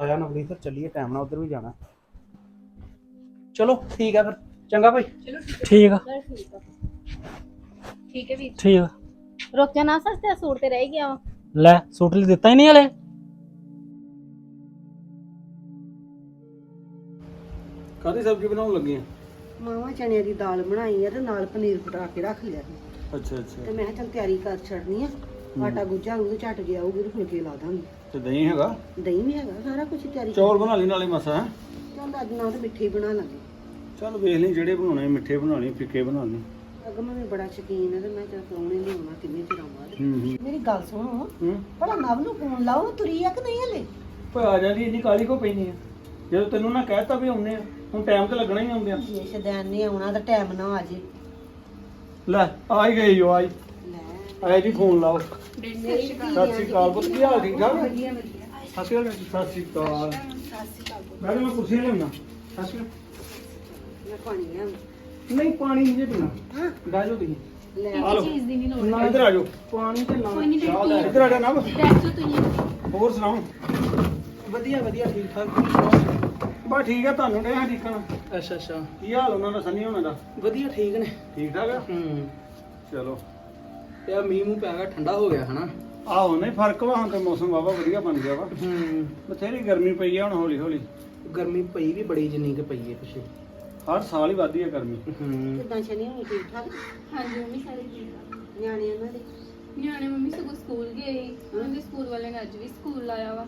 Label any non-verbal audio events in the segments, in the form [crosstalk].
ਆਇਆ ਨਵਲੀ ਫਿਰ ਚੱਲੀਏ ਟਾਈਮ ਨਾਲ ਉਧਰ ਵੀ ਜਾਣਾ। ਚਲੋ ਠੀਕ ਆ ਫਿਰ। ਚੰਗਾ ਭਾਈ। ਚਲੋ ਠੀਕ ਆ। ਚਲ ਠੀਕ ਆ। ਠੀਕ ਹੈ ਵੀਰ ਠੀਕ ਆ। ਰੁਕ ਜਾ ਨਾ ਸਸਤੇ ਸੂਟ ਤੇ ਰਹਿ ਗਿਆ ਵਾ। ਲੈ ਸੂਟ ਲਈ ਦਿੱਤਾ ਹੀ ਨਹੀਂ ਹਲੇ। ਕਾਦੀ ਸਬਜ਼ੀ ਬਣਾਉਣ ਲੱਗੇ ਆ? ਮਾਵਾਂ ਚਣਿਆਂ ਦੀ ਦਾਲ ਬਣਾਈ ਆ ਤੇ ਨਾਲ ਪਨੀਰ ਪਟਾ ਕੇ ਰੱਖ ਲਿਆ ਸੀ। ਅੱਛਾ ਅੱਛਾ। ਤੇ ਮੈਂ ਕਿਹਾ ਚੱਲ ਤਿਆਰੀ ਕਰ ਛੱਡਨੀ ਆ। ਆਟਾ ਗੁੱਝਾ ਉਹ ਝਟ ਗਿਆ ਆਊਗੀ ਤੇ ਫੁਲਕੇ ਲਾ ਦਾਂਗੇ। ਤੇ ਦਹੀਂ ਹੈਗਾ? ਦਹੀਂ ਵੀ ਹੈਗਾ ਸਾਰਾ ਕੁਝ ਤਿਆਰੀ ਚੌਲ ਬਣਾ ਲਈ ਨਾਲੇ ਮਸਾ ਹੈਂ? ਚੱਲ ਅੱਜ ਨਾਲ ਤੇ ਮਿੱਠੇ ਹੀ ਬਣਾ ਲਾਂਗੇ। ਚੱਲ ਵੇਖ ਲਈ ਜਿਹੜੇ ਬਣਾਉਣੇ ਮਿੱਠੇ ਬਣਾ ਲਈ ਫਿੱਕੇ ਬਣਾ ਲਈ। ਅਗਮ ਵੀ ਬੜਾ ਸ਼ਕੀਨ ਹੈ ਤੇ ਮੈਂ ਚੱਲ ਪ੍ਰਾਹੁਣੇ ਨੇ ਆਉਣਾ ਕਿੰਨੇ ਚਿਰ ਬਾਅਦ ਹੂੰ ਹੂੰ। ਮੇਰੀ ਗੱਲ ਸੁਣੋ ਹੂੰ। ਭਲਾ ਨਵ ਨੂੰ ਫੋਨ ਲਾਓ ਤੁਰੀ ਆ ਕਿ ਨਹੀਂ ਹਲੇ? ਓਏ ਆ ਜਾਂਦੀ ਇੰਨੀ ਕਾਲੀ ਕੋ ਪੈਣੀ ਆ? ਜਦੋਂ ਤੈਨੂੰ ਨਾ ਕਹਿਤਾ ਵੀ ਆਉਨੇ ਆ ਹੁਣ ਟਾਈਮ ਤੇ ਲੱਗਣਾ ਹੀ ਆਉਂਦੇ ਆ ਜੇ ਸ਼ਦੈਨ ਨੇ ਆਉਣਾ ਤਾਂ ਟਾਈਮ ਨਾ ਆ ਜੇ। ਲੈ ਆ ਹੀ ਗਈ ਓ ਆਈ ਆਇਆ ਜੀ ਫੋਨ ਲਾਓ। ਸਤਿ ਸ਼੍ਰੀ ਅਕਾਲ ਪੁੱਤ ਕੀ ਹਾਲ ਠੀਕ ਠਾਕ? ਵਧੀਆ ਸਤਿ ਸ਼੍ਰੀ ਅਕਾਲ ਸਤਿ ਸ਼੍ਰੀ ਅਕਾਲ। ਮੈਂ ਮੈਂ ਕੁਰਸੀ ਲੈਣਾ ਸਤਿ ਸ਼੍ਰੀ ਅਕਾਲ। ਨਹੀਂ ਪਾਣੀ ਨਹੀਂ ਜੇ ਪੀਣਾ। ਹਾਂ। ਬਹਿ ਜਾਓ ਤੁਸੀਂ। ਲੈ ਆ ਲਓ। ਚੀਜ਼ ਦੀ ਨਹੀਂ ਲੋੜ। ਨਾ ਇੱਧਰ ਆ ਜਾਓ। ਪਾਣੀ ਤੇ ਨਾ ਕੋਈ ਨੀ, ਚਾਹ ਲੈ ਇੱਧਰ ਆ ਜਾ ਨਾ। ਦੱਸੋ ਤੁਸੀਂ। ਹੋਰ ਸੁਣਾਓ? ਵਧੀਆ ਵਧੀਆ ਠੀਕ ਠਾਕ। ਬਸ ਠੀਕ ਆ ਤੁਹਾਨੂੰ ਡੇ ਹਾਂ ਠੀਕਣ ਅੱਛਾ ਅੱਛਾ। ਕੀ ਹਾਲ ਉਹਨਾਂ ਦਾ ਸੰਨੀ ਹੋਣਾ ਦਾ? ਵਧੀਆ ਠੀਕ ਨੇ। ਠੀਕ ਠਾਕ ਆ? ਹੂੰ। ਚਲੋ। ਤੇ ਆ ਮੀਂਹ ਮੂੰਹ ਪੈ ਗਿਆ ਠੰਡਾ ਹੋ ਗਿਆ ਹਨਾ? ਆਹੋ ਨਹੀਂ ਫ਼ਰਕ ਵਾ ਹੁਣ ਤੇ ਮੌਸਮ ਵਾਵਾ ਵਧੀਆ ਬਣ ਗਿਆ ਵਾ। ਹੂੰ। ਬਥੇਰੀ ਗਰਮੀ ਪਈ ਆ ਹੁਣ ਹੌਲੀ ਹੌਲੀ ਗਰਮੀ ਪਈ ਵੀ ਬੜੀ ਜਿੰਨੀ ਕਿ ਪਈ ਹੈ ਪਿਛੇ। ਹਰ ਸਾਲ ਹੀ ਵੱਧਦੀ ਆ ਗਰਮੀ। ਹੂੰ। ਕਿਦਾਂ ਸ਼ਨੀ ਹੋਣੀ ਠੀਕ ਠਾਕ ਹਾਂਜੀ ਮੰਮੀ ਸਾਰੇ ਠੀਕ ਆ। ਨਿਆਣੇ ਇਹਨਾਂ ਦੇ? ਨਿਆਣੇ ਮੰਮੀ ਸਗੋਂ ਸਕੂਲ ਗਏ। ਉਹਨਾਂ ਦੇ ਸਕੂਲ ਵਾਲਿਆਂ ਨੇ ਅੱਜ ਵੀ ਸਕੂਲ ਲਾਇਆ ਵਾ।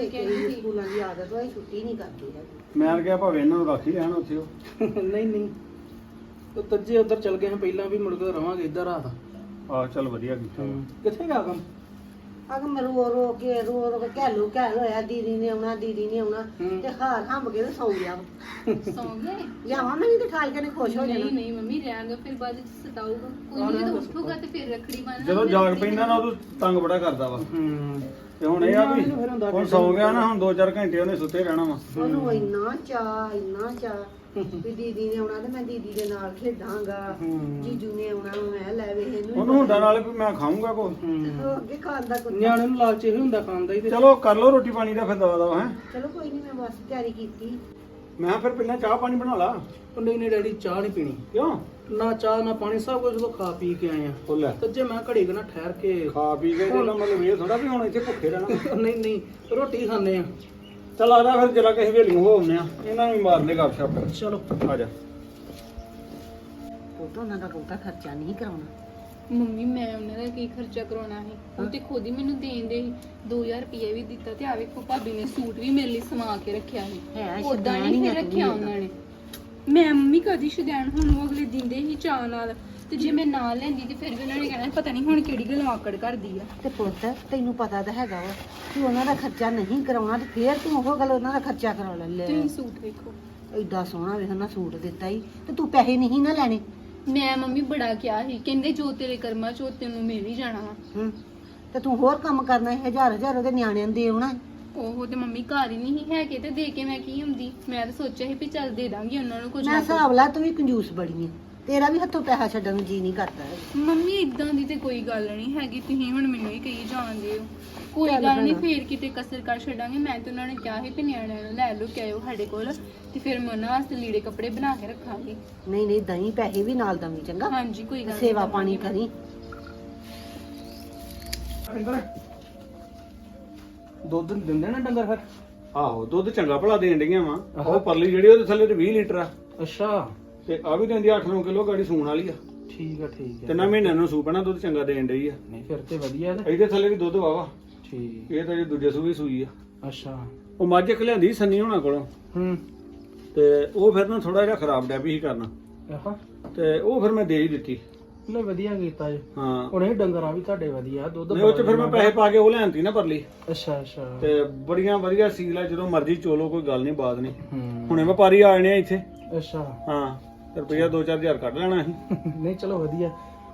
ਇਹ ਕਈ ਸਕੂਲਾਂ ਦੀ ਆਦਤ ਹੋਈ ਛੁੱਟੀ ਨਹੀਂ ਕਰਦੇ ਹੈਗੇ। ਮੈਂ ਕਿਹਾ ਭਾਵੇਂ ਇਹਨਾਂ ਨੂੰ ਰੱਖ ਹੀ ਲੈਣ ਉੱਥੇ ਉਹ। [laughs] ਨਹੀਂ ਨਹੀਂ। ਉਹ ਤੱਜੇ ਉਧਰ ਚਲ ਗਏ ਹਾਂ ਪਹਿਲਾਂ ਵੀ ਮੁੜ ਕੇ ਰਵਾਂਗੇ ਇੱਧਰ ਰਾਤ। ਆ ਚੱਲ ਵਧੀਆ ਕੀਤਾ। ਕਿੱਥੇ ਗਿਆ ਕੰਮ ਅਗਮ ਰੋ ਰੋ ਕੇ ਰੋ ਰੋ ਕੇ ਘੈਲੂ ਘੈਲ ਹੋਇਆ। ਦੀਦੀ ਨੇ ਆਉਣਾ ਦੀਦੀ ਨੇ ਆਉਣਾ। ਹੂੰ। ਤੇ ਹਾਰ ਹੰਬ ਕੇ ਤੇ ਸੌਂ ਗਿਆ। ਸੌਂ ਗਏ? ਲਿਆਵਾਂ ਮੈਂ ਵੀ ਤੇ ਠਾਲ ਕੇ ਨੇ ਖੁਸ਼ ਹੋ ਨਹੀਂ ਜਾਣਾ। ਨਹੀਂ ਮੰਮੀ ਰਹਿਣਗੇ ਫਿਰ ਬਾਅਦ ਵਿੱਚ ਸਤਾਊਗਾ। ਕੋਈ ਨਹੀਂ ਜਦੋਂ ਉੱਠੂਗਾ ਤੇ ਫਿਰ ਰੱਖੜੀ ਬੰਨ੍ਹਣਾ ਜਦੋਂ ਜਾਗ ਪੈਂਦਾ ਨਾ ਉਦੋਂ ਤੰਗ ਬੜਾ ਕਰਦਾ ਵਾ। ਹੂੰ। ਤੇ ਹੁਣ ਇਹ ਆ ਵੀ ਹੁਣ ਸੌ ਗਿਆ ਨਾ ਹੁਣ 2-4 ਘੰਟੇ ਉਹਨੇ ਸੁੱਤੇ ਰਹਿਣਾ ਵਾ। ਉਹਨੂੰ ਇੰਨਾ ਚਾਹ ਇੰਨਾ ਚਾਹ ਵੀ ਦੀਦੀ ਨੇ ਆਉਣਾ ਤੇ ਮੈਂ ਦੀਦੀ ਦੇ ਨਾਲ ਖੇਡਾਂਗਾ। ਜੀਜੂ ਨੇ ਆਉਣਾ ਮੈਂ ਲੈ ਵੇ ਇਹਨੂੰ ਉਹਨੂੰ ਹੁੰਦਾ ਨਾਲ ਵੀ ਮੈਂ ਖਾਊਂਗਾ ਕੋ ਅੱਗੇ ਖਾਣ ਦਾ ਕੁਝ ਨਿਆਣੇ ਨੂੰ ਲਾਲਚ ਇਹ ਹੁੰਦਾ ਖਾਣ ਦਾ ਹੀ ਤੇ। ਚਲੋ ਕਰ ਲਓ ਰੋਟੀ ਪਾਣੀ ਦਾ ਫਿਰ ਦਵਾ ਦਵਾ ਹੈ। ਚਲੋ ਕੋਈ ਨਹੀਂ ਮੈਂ ਬਸ ਤਿਆਰੀ ਕੀਤੀ। ਮੈਂ ਫਿਰ ਪਹਿਲਾਂ ਚਾਹ ਪਾਣੀ ਬਣਾ ਲਾ। ਉਹ ਨਹੀਂ ਨਹੀਂ ਡੈਡੀ ਚਾਹ ਨਹੀਂ ਪੀਣੀ। ਕਿਉਂ? ਨਾ ਚਾਹ ਨਾ ਪਾਣੀ ਸਭ ਕੁਝ ਉਹ ਖਾ ਪੀ ਕੇ ਆਏ ਆ। ਉਹ ਲੈ। ਮੈਂ ਘੜੀ ਕੁ ਨਾ ਠਹਿਰ ਕੇ ਖਾ ਪੀ ਕੇ ਤੇ ਮਤਲਬ ਇਹ ਥੋੜਾ ਵੀ ਹੁਣ ਇੱਥੇ ਭੁੱਖੇ ਰਹਿਣਾ। [laughs] ਨਹੀਂ ਨਹੀਂ ਰੋਟੀ ਖਾਂਦੇ ਆ। ਚਲ ਆ ਜਾ ਫਿਰ ਜਰਾ ਕਿਸੇ ਵੇਲੇ ਹੋ ਆਉਂਦੇ ਆ। ਇਹਨਾਂ ਨੂੰ ਵੀ ਮਾਰਦੇ ਗੱਪ ਛੱਪ ਚਲੋ। ਆ ਜਾ। ਉਹ ਤਾਂ ਉਹਨਾਂ ਦਾ ਬਹੁਤਾ ਖਰਚਾ ਨਹੀਂ ਕਰਾਉਣਾ। ਮੰਮੀ ਮੈਂ ਉਹਨਾਂ ਦਾ ਕੀ ਖਰਚਾ ਕਰਾਉਣਾ ਸੀ? ਉਹ ਤੇ ਖੁਦ ਹੀ ਮੈਨੂੰ ਦੇਣ ਦੇ 2000 ਰੁਪਏ ਵੀ ਦਿੱਤਾ ਤੇ ਆ ਵੇਖੋ ਭਾਬੀ ਨੇ ਸੂਟ ਵੀ ਮੇਰੇ ਲਈ ਸਮਾ ਕੇ ਰੱਖਿਆ ਸੀ। ਹੈ ਉਦਾਂ ਨਹੀਂ ਫਿਰ ਤੂੰ ਰੱਖਿਆ ਉਹਨਾਂ ਨੇ। ਮੈਂ ਮੰਮੀ ਕਦੀ ਸ਼ੁਦੈਣ ਹੁਣ ਉਹ ਅਗਲੇ ਦਿੰਦੇ ਹੀ ਚਾਹ ਨਾਲ। ਤੇ ਜੇ ਮੈਂ ਨਾਲ ਲੈਂਦੀ ਤੇ ਫਿਰ ਵੀ ਉਹਨਾਂ ਨੇ ਕਹਿਣਾ ਪਤਾ ਨਹੀਂ ਹੁਣ ਕਿਹੜੀ ਗੱਲ ਆਕੜ ਕਰਦੀ ਆ। ਤੇ ਪੁੱਤ ਤੈਨੂੰ ਪਤਾ ਤਾਂ ਹੈਗਾ ਵਾ ਕਿ ਉਹਨਾਂ ਦਾ ਖਰਚਾ ਨਹੀਂ ਕਰਾਉਣਾ ਤੇ ਫੇਰ ਤੂੰ ਉਹ ਗੱਲ ਉਹਨਾਂ ਦਾ ਖਰਚਾ ਕਰਾ ਲੈ। ਤੁਸੀਂ ਸੂਟ ਵੇਖੋ। ਐਡਾ ਸੋਹਣਾ ਵੇਖ ਨਾ ਸੂਟ ਦਿੱਤਾ ਹੀ ਤੇ ਤੂੰ ਪੈਸੇ ਨਹੀਂ ਨਾ ਲੈਣੇ। ਮੈਂ ਮੰਮੀ ਬੜਾ ਕਿਹਾ ਸੀ ਕਹਿੰਦੇ ਜੋ ਤੇਰੇ ਕਰਮਾਂ ਚ ਤੈਨੂੰ ਮਿਲ ਹੀ ਜਾਣਾ ਹੂੰ ਤੇ ਤੂੰ ਹੋਰ ਕੰਮ ਕਰਨਾ ਹੈ ਹਜ਼ਾਰ ਹਜ਼ਾਰ ਉਹਦੇ ਨਿਆਣਿਆਂ ਦੇ ਆਉਣਾ। ਉਹ ਤੇ ਮੰਮੀ ਘਰ ਹੀ ਨਹੀਂ ਹੈਗੇ ਤੇ ਦੇ ਕੇ ਮੈਂ ਕੀ ਹੁੰਦੀ? ਮੈਂ ਤਾਂ ਸੋਚਿਆ ਸੀ ਵੀ ਚੱਲ ਦੇ ਦਾਂਗੀ ਉਹਨਾਂ ਨੂੰ ਕੁਝ ਮੈਂ ਨਾ ਕੁਝ। ਹਿਸਾਬ ਲਾ ਤੂੰ ਵੀ ਕੰਜੂਸ ਬੜੀ ਹੈ ਤੇਰਾ ਵੀ ਹੱਥੋਂ ਪੈਸਾ ਛੱਡਣ ਨੂੰ ਜੀ ਨਹੀਂ ਕਰਦਾ। ਮੰਮੀ ਇਦਾਂ ਦੀ ਤੇ ਕੋਈ ਗੱਲ ਨਹੀਂ ਹੈਗੀ। ਤੁਸੀਂ ਹੁਣ ਮੈਨੂੰ ਹੀ ਕਹੀ ਜਾਣਦੇ ਹੋ। ਕੋਈ ਚੱਲ ਗੱਲ ਨਹੀਂ ਭੈਣਾ। ਫੇਰ ਕਿਤੇ ਕਸਰ ਕਰ ਛੱਡਾਂਗੇ। ਮੈਂ ਤੇ ਉਹਨਾਂ ਨੇ ਕਿਹਾ ਸੀ ਵੀ ਨਿਆਣਿਆਂ ਨੂੰ ਲੈ ਲਓ ਕਿ ਆਇਓ ਸਾਡੇ ਕੋਲ। ਤੇ ਫਿਰ ਮੈਂ ਉਹਨਾਂ ਵਾਸਤੇ ਲੀੜੇ ਕੱਪੜੇ ਬਣਾ ਕੇ ਰੱਖਾਂਗੀ। ਨਹੀਂ ਨਹੀਂ ਦਹੀਂ ਪੈਸੇ ਵੀ ਨਾਲ ਦਵੀਂ ਚੰਗਾ। ਹਾਂਜੀ ਕੋਈ ਗੱਲ ਨੀ, ਸੇਵਾ ਪਾਣੀ ਕਰੀ। ਦੁੱਧ ਦਿੰਦੇ ਨਾ ਡੰਗਰ ਫਿਰ? ਆਹੋ ਦੁੱਧ ਚੰਗਾ ਭਲਾ ਦੇਣ ਡਈਆਂ ਵਾ। ਉਹ ਪਰਲੀ ਜਿਹੜੀ ਉਹਦੇ ਥੱਲੇ ਤੇ 20 ਲੀਟਰ ਆ। ਅੱਛਾ। ਤੇ ਆ ਵੀ ਦਿੰਦੀ 8-9 ਕਿਲੋ ਗਾੜੀ ਸੂਣ ਵਾਲੀ ਆ। ਠੀਕ ਆ ਠੀਕ ਆ। ਤਿੰਨਾਂ ਮਹੀਨਿਆਂ ਨੂੰ ਸੂਪਣਾ ਦੁੱਧ ਚੰਗਾ ਦੇਣ ਡਈ ਆ। ਨਹੀਂ ਫਿਰ ਤੇ ਵਧੀਆ ਤੇ ਇਹਦੇ ਥੱਲੇ ਵੀ ਦੁੱਧ ਵਾਵਾ ਠੀਕ। ਇਹ ਤਾਂ ਜੇ ਦੂਜੇ ਸੂਈ ਸੂਈ ਆ। ਅੱਛਾ। ਉਹ ਮੱਝ ਇੱਕ ਲਿਆਂਦੀ ਸੰਨੀ ਹੋਣਾ ਕੋਲੋਂ। ਹੂੰ। ਤੇ ਉਹ ਫਿਰ ਨਾ ਥੋੜਾ ਜਿਹਾ ਖਰਾਬ ਡਿਆ ਵੀ ਸੀ ਕਰਨਾ। ਆਹਾ। ਤੇ ਉਹ ਫਿਰ ਮੈਂ ਦੇ ਹੀ ਦਿੱਤੀ। ਲੈ ਵਧੀਆ ਕੀਤਾ ਜੀ। ਹਾਂ। ਹੁਣ ਇਹ ਡੰਗਰਾਂ ਵੀ ਤੁਹਾਡੇ ਵਧੀਆ ਦੁੱਧ ਨਹੀਂ ਉਹ ਚ ਫਿਰ ਮੈਂ ਪੈਸੇ ਪਾ ਕੇ ਉਹ ਲਿਆਂਤੀ ਨਾ ਪਰਲੀ। ਅੱਛਾ ਅੱਛਾ। ਤੇ ਬੜੀਆਂ ਵਧੀਆ ਸੀਲ ਆ ਜਦੋਂ ਮਰਜ਼ੀ ਚੋਲੋ ਕੋਈ ਗੱਲ ਨਹੀਂ ਬਾਤ ਨਹੀਂ। ਹੂੰ। ਹੁਣੇ ਵਪਾਰੀ ਆ ਜਾਣੇ ਆ ਇੱਥੇ। ਅੱਛਾ। ਹਾਂ ਤੇ ਰੁਪਈਆ 2-4000 ਕੱਢ ਲੈਣਾ ਅਸੀਂ। [laughs] ਨਹੀਂ ਚਲੋ ਵਧੀਆ।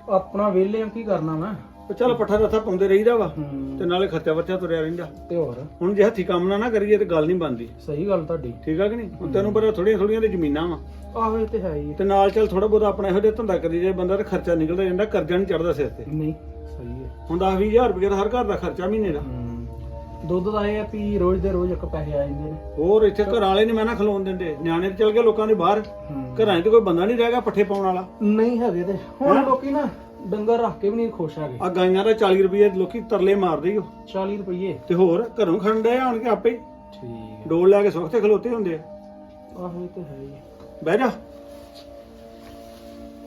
ਆਪਣਾ ਵਿਹਲੇ ਆ ਕੀ ਕਰਨਾ ਮੈਂ? ਤੇ ਚੱਲ ਪੱਠਾ ਰੱਥਾ ਪਾਉਂਦੇ ਰਹੀਦਾ ਵਾ ਹੂੰ। ਤੇ ਨਾਲੇ ਖਰਚਾ ਵਰਚਾ ਤੁਰਿਆ ਰਹਿੰਦਾ। ਤੇ ਹੋਰ? ਹੁਣ ਜੇ ਹੱਥੀ ਕੰਮ ਨਾ ਨਾ ਕਰੀਏ ਤੇ ਗੱਲ ਨਹੀਂ ਬਣਦੀ। ਸਹੀ ਗੱਲ ਤੁਹਾਡੀ। ਠੀਕ ਆ ਕਿ ਨਹੀਂ? ਹੁਣ ਤੈਨੂੰ ਪਤਾ ਥੋੜੀਆਂ ਥੋੜੀਆਂ ਤੇ ਜ਼ਮੀਨਾਂ ਵਾ। ਆਹੋ ਇਹ ਤੇ ਹੈ ਹੀ ਤੇ ਨਾਲ ਚੱਲ ਥੋੜਾ ਬਹੁਤਾ ਆਪਣਾ ਇਹੋ ਜਿਹਾ ਧੰਦਾ ਕਰੀ ਜੇ ਬੰਦਾ ਤੇ ਖਰਚਾ ਨਿਕਲਦਾ ਜਾਂਦਾ ਕਰਜ਼ਾ ਨਹੀਂ ਚੜਦਾ ਸਿਰ ਤੇ। ਨਹੀਂ ਸਹੀ ਹੈ ਹੁਣ 10 20000 ਰੁਪਏ ਦਾ ਹਰ ਘਰ ਦਾ ਖਰਚਾ ਮਹੀਨੇ ਦਾ। ਹੂੰ। ਦੁੱਧ ਦਾ ਇਹ ਆ ਵੀ ਰੋਜ਼ ਦੇ ਰੋਜ਼ ਇੱਕ ਪੈਸੇ ਆ ਜਾਂਦੇ ਨੇ। ਹੋਰ ਇੱਥੇ ਘਰਾਂ ਵਾਲੇ ਨਹੀਂ ਮੈਂ ਨਾ ਖਲੋਣ ਦਿੰਦੇ। ਨਿਆਣੇ ਤੇ ਚਲ ਗਏ ਲੋਕਾਂ ਦੇ ਬਾਹਰ। ਘਰਾਂ 'ਚ ਤਾਂ ਕੋਈ ਬੰਦਾ ਨਹੀਂ ਰਹਿ ਗਿਆ ਪੱਠੇ ਪਾਉਣ ਵਾਲਾ। ਨਹੀਂ ਹੈਗੇ ਤੇ। ਹੁਣ ਲੋਕੀ ਨਾ ਡੰਗਰ ਰੱਖ ਕੇ ਵੀ ਨਹੀਂ ਖੁਸ਼ ਹੈਗੇ। ਆ ਗਾਈਆਂ ਦਾ 40 ਰੁਪਏ ਲੋਕੀ ਤਰਲੇ ਮਾਰਦੇ ਓ। 40 ਰੁਪਏ ਤੇ ਹੋਰ ਘਰੋਂ ਖੰਡੇ ਆਣ ਕੇ ਆਪੇ। ਹੀ ਠੀਕ। ਡੋਲ ਲੈ ਕੇ ਸੁੱਖ ਤੇ ਖਲੋਤੇ ਹੁੰਦੇ ਆ। ਆਹੋ ਇਹ ਤੇ ਹੈ ਹੀ ਬਹਿ ਜਾ।